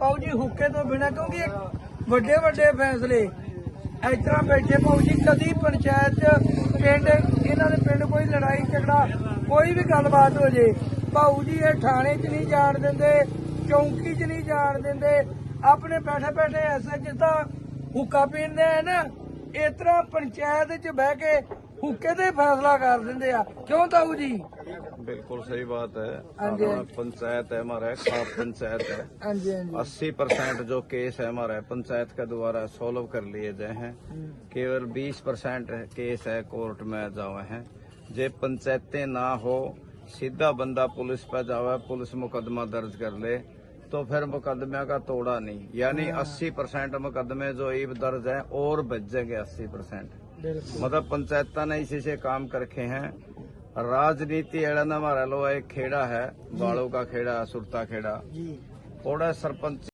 ਪਾਉ ਜੀ ਹੁੱਕੇ ਤੋਂ ਬਿਨਾਂ, ਕਿਉਂਕਿ ਵੱਡੇ ਵੱਡੇ ਫੈਸਲੇ। ਇਸ ਤਰ੍ਹਾਂ ਬੈਠੇ ਪਾਉ ਜੀ, ਕਦੀ ਪੰਚਾਇਤ ਚ ਪਿੰਡ, ਇਹਨਾਂ ਦੇ ਪਿੰਡ ਕੋਈ ਲੜਾਈ ਝਗੜਾ, ਕੋਈ ਵੀ ਗੱਲਬਾਤ ਹੋ ਜੇ ਭਾਊ ਜੀ ਇਹ ਥਾਣੇ 'ਚ ਨਹੀਂ ਜਾਣ ਦਿੰਦੇ, ਚੌਂਕੀ 'ਚ ਨਹੀਂ ਜਾਣ ਦਿੰਦੇ, ਆਪਣੇ ਬੈਠੇ ਬੈਠੇ ਐਸਾ ਜਿੱਦਾਂ ਹੁੱਕਾ ਪੀਂਦੇ ਆ ਨਾ। ਇਸ ਤਰ੍ਹਾਂ ਪੰਚਾਇਤ 'ਚ ਬਹਿ ਕੇ ਹੁੱਕੇ ਤੇ ਫੈਸਲਾ ਕਰ ਦਿੰਦੇ ਆ ਕਿਉਂ ਤਾਊ ਜੀ बिल्कुल सही बात है हाँ जी, हाँ हमारा पंचायत है हमारा खाप पंचायत है ਹਾਂਜੀ ਹਾਂਜੀ अस्सी परसेंट जो केस है हमारा पंचायत के द्वारा सॉल्व कर लिए गए हैं केवल बीस परसेंट केस है कोर्ट में जावे हैं जे पंचायतें ना हो सीधा बंदा पुलिस पे जावे पुलिस मुकदमा दर्ज कर ले तो फिर मुकदमे का तोड़ा नहीं यानी 80 परसेंट मुकदमे जो ईब दर्ज हैं और बच जाएंगे 80 परसेंट मतलब पंचायत ने इसी से काम कर रखे हैं राजनीति एड़न हमारा लो एक खेड़ा है बाड़ों का खेड़ा सुरता खेड़ा थोड़ा सरपंच